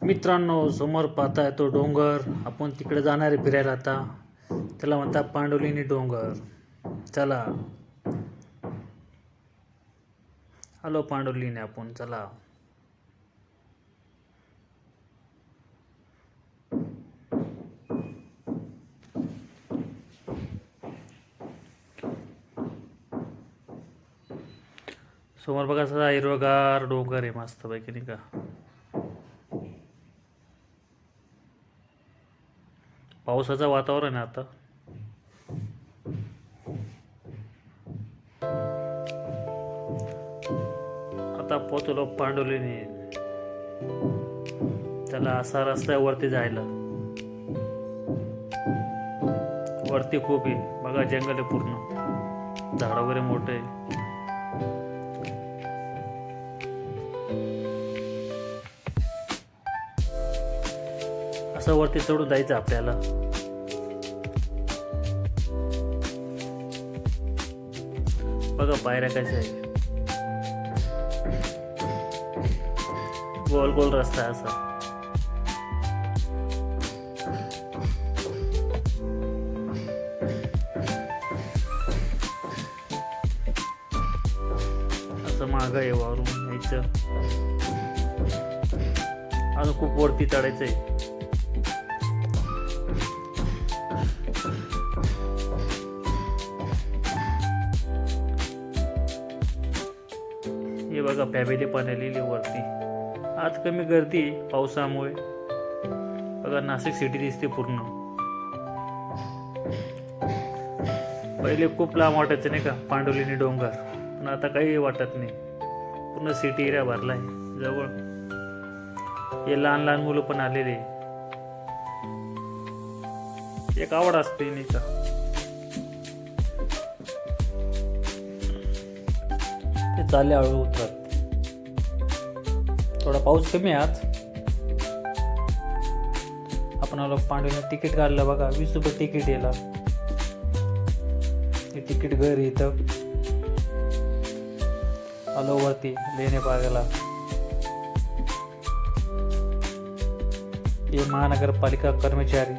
मित्रांनो समोर पाहताय तो डोंगर. आपण तिकडे जाणार आहे फिरायला आता. त्याला म्हणतात पांडुलिनी डोंगर. चला. हॅलो पांडुलिनी आपण. चला. समोर बघा सगळा हिरवगार डोंगर आहे मस्त पैकी नाही का? पावसाचं वातावरण आहे आता. आता पोचलो पांडुलीने. त्याला असा रस्ता वरती जायला. वरती खूप आहे. बघा जंगल आहे पूर्ण. झाड वगैरे मोठे असं वरती चढून जायचं आपल्याला. बघा पायऱ्या कशा आहे गोल गोल रस्ता आहे असा. असं मागं आहे वारून यायचं अजून खूप वरती चढायचं आहे बघा फॅमिली पण आलेली वरती आज कमी गर्दी पावसामुळे. बघा नाशिक सिटी दिसते पूर्ण. पहिले खूप लांब वाटायचं नाही का पांडुलिनी डोंगर. पण आता काही वाटत नाही. पूर्ण सिटी एरिया भरला आहे. जवळ. हे लहान लहान मुलं पण आलेले एक आवड असते नाही का चालले हळू उतरत. थोडा पाऊस कमी आहे आज. आपण आलो तिकीट काढलं बघा वीस रुपये तिकीट याला. हे तिकीट घर इथं. आलो वरती लेणे बागेला. हे महानगरपालिका कर्मचारी.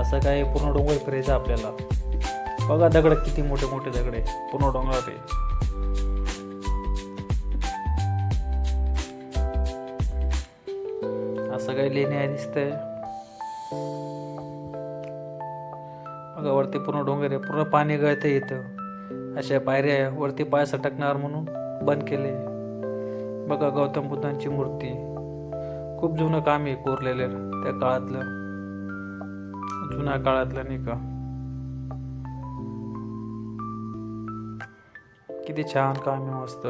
असं काय पूर्ण डोंगर फिरायचं आपल्याला. बघा दगड किती मोठे मोठे दगड आहे. पूर्ण डोंगरात आहे. असं काही लेणी आहे दिसतंय. बघा वरती पूर्ण डोंगर आहे पूर्ण पाणी गळते इथं. अशा पायऱ्या आहे वरती पाय सटकणार म्हणून बंद केले. बघा गौतम बुद्धांची मूर्ती. खूप जुनं काम आहे कोरलेलं त्या काळातलं. जुन्या काळातलं नाही का? किती छान काम आहे मस्त.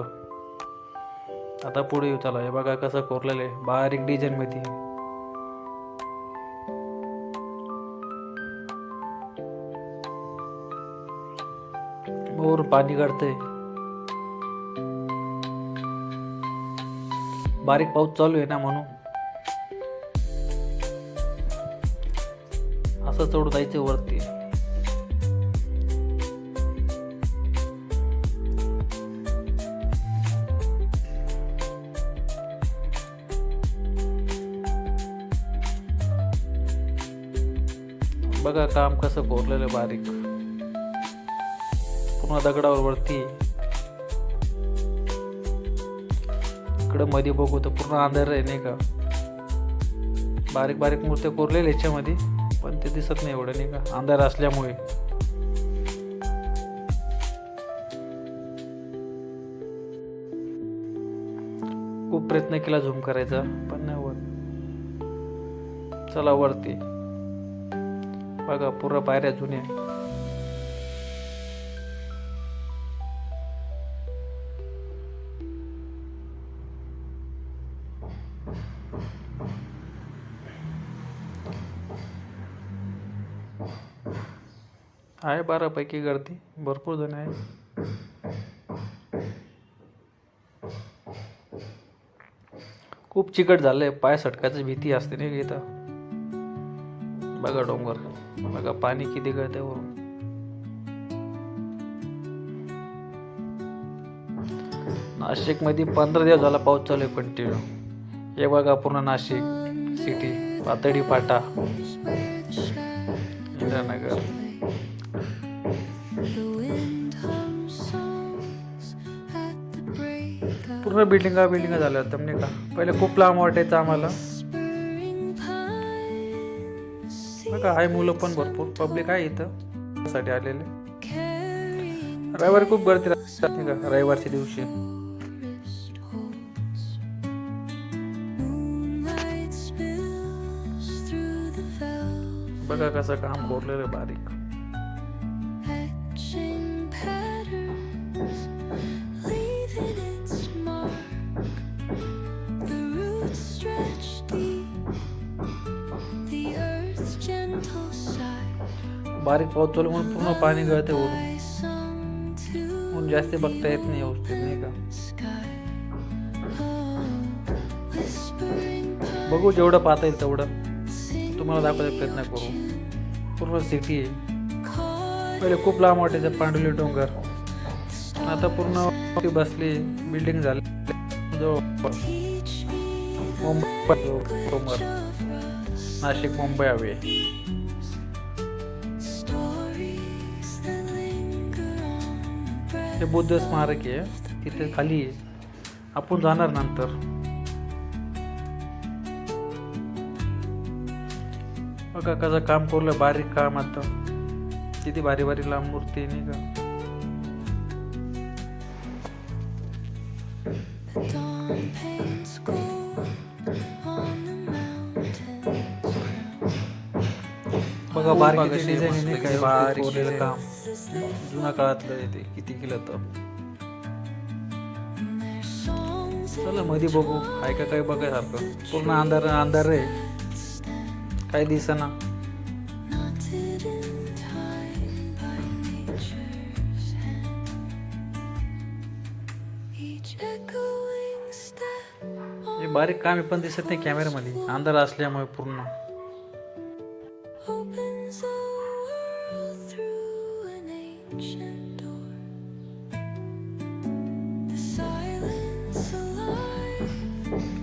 आता पुढे येऊ चला. हे बघा कसं कोरलेलं आहे. बारीक डिझाईन मिळते मोर पाणी काढते बारीक पाऊस चालू आहे ना म्हणून. असं चढ जायचं वरती. बघा काम कसं कोरलेलं आहे बारीक. पूर्ण दगडावर वरती. इकडं मध्ये बघू तर पूर्ण अंधार आहे नाही का? बारीक बारीक मूर्त्या कोरलेल्या याच्यामध्ये पण ते दिसत नाही एवढं नाही का? अंधार असल्यामुळे. खूप प्रयत्न केला झूम करायचा पण नाही होत. चला वरती. बघा पूर्ण पायऱ्या जुन्या. आहे बारापैकी गर्दी भरपूर जण आहे खूप चिकट झालंय पाय सटकायची भीती असते नाही इथं? बघा डोंगर. बघा पाणी किती गळते वरून हो. नाशिकमध्ये पंधरा दिवस झाला पाऊस चालू आहे कंटिन्यू हे बघा पूर्ण नाशिक सिटी पातळी फाटा. इंदिरानगर. पूर्ण बिल्डिंगा बिल्डिंगा झाल्या होत्या नाही का? पहिले खूप लांब वाटायचं आम्हाला. बघा आहे मुलं पण भरपूर. पब्लिक आहे इथं. साठी आलेले. रविवारी खूप गर्दी राहते का? रविवारच्या दिवशी. बघा कसं काम कोरलेलं आहे बारीक. बारीक पाऊस चालू म्हणून पूर्ण पाणी गळते वरून म्हणून जास्त बघता येत नाही व्यवस्थित नाही का? बघू जेवढं पाहता येईल तेवढं. तुम्हाला दाखवायचा प्रयत्न करू. पूर्ण सिटी आहे. पहिले खूप लांब वाटायचं पांडुली डोंगर. आता पूर्ण बसली बिल्डिंग झाली. जवळ मुंबई डोंगर नाशिक मुंबई हवे. हे बुद्ध स्मारक आहे. तिथे खाली आपण जाणार नंतर. बघा कसं काम करलं बारीक काम आता. किती भारी भारी लांब मूर्ती नाही का? बघा बारीक डिझाईन काय बारीक काम. जुन्या काळातलं आहे ते. किती केलं तर चला मध्ये बघू. ऐका का काही बघायसारखं. पूर्ण अंधार अंधार आहे काय दिसना. हे बारीक काम आहे पण दिसत नाही कॅमेऱ्यामध्ये अंधार असल्यामुळे पूर्ण.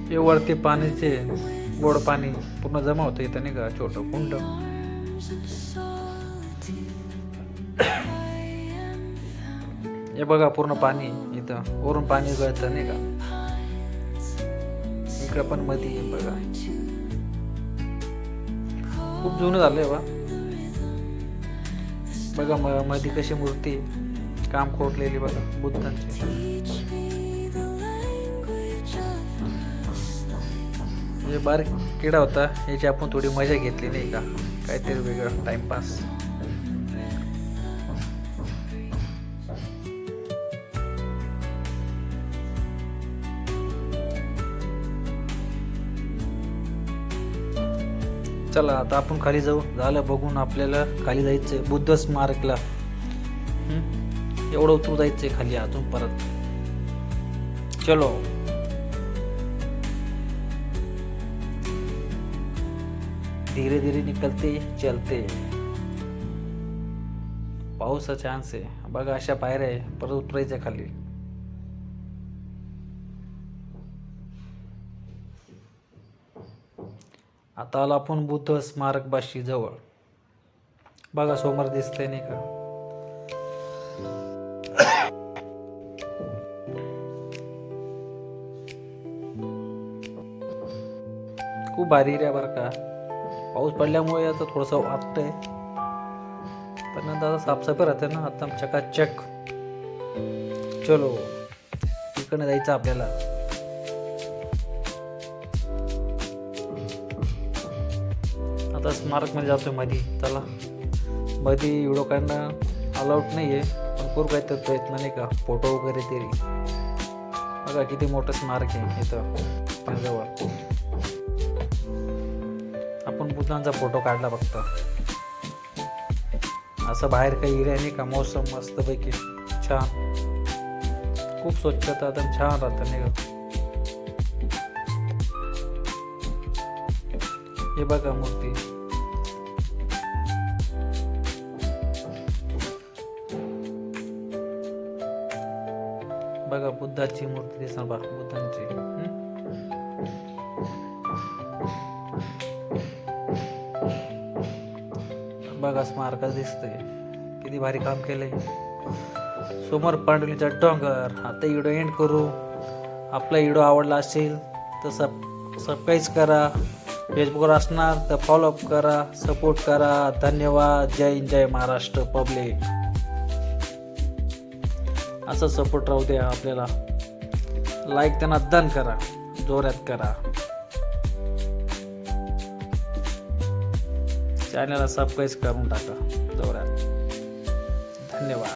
हे वरती पाण्याचे गोड पाणी पूर्ण जमा होतं इथं नाही का? छोटं कुंड. हे बघा पूर्ण पाणी इथं. वरून पाणी गळतं नाही का? इकडं पण मध्ये बघा. खूप जुनं झालंय बा. बघा म- मध्ये कशी मूर्ती काम कोरलेली बघा बुद्धांची. म्हणजे बारीक किडा होता याची आपण थोडी मजा घेतली नाही का? काहीतरी वेगळं टाइमपास चला आता आपण खाली जाऊ. झालं बघून आपल्याला खाली जायचंय. बुद्ध स्मारकला. एवढं उतरू जायचंय खाली अजून परत. चलो. धीरे धीरे निकलते चलते. पाऊसचा चान्स आहे. बघा अशा पायऱ्या आहे. परत उतरायच्या खाली. आता आला आपण बुद्ध स्मारक बाशी जवळ. बघा समोर दिसतंय नाही का? खूप भारी रे बरं का. पाऊस पडल्यामुळे आता थोडंसं वाटतंय. पण नंतर आता साफसफाई राहते ना आता चकाचक. चलो तिकडनं जायचं आपल्याला. आता स्मारकमध्ये जातोय मधी. त्याला मधी व्हिडिओ काढणं अलाउड नाही आहे पण करू काहीतरी प्रयत्न नाही का? फोटो वगैरे तरी. बघा किती मोठं स्मारक आहे इथं जवळ आपण बुद्धांचा फोटो काढला फक्त. असं बाहेर काही एरिया नाही का? मौसम मस्तपैकी छान. खूप स्वच्छता एकदम छान राहतं नाही का? हे बघा मूर्ती. बघा बुद्धाची मूर्ती दिसणार बा बुद्धांची. बघा स्मारक दिसतंय. किती भारी काम केलंय. समोर पांडुलीचा डोंगर. आता व्हिडिओ एंड करू. आपला व्हिडिओ आवडला असेल तर सब सबस्क्राईब करा. फेसबुकवर असणार तर फॉलोअप करा सपोर्ट करा. धन्यवाद. जय हिंद जय महाराष्ट्र पब्लिक असं सपोर्ट राहू द्या आपल्याला. लाईक त्यांना दन करा. जोरात करा. चॅनलला सबस्क्राईब करून टाका. जोरात. धन्यवाद.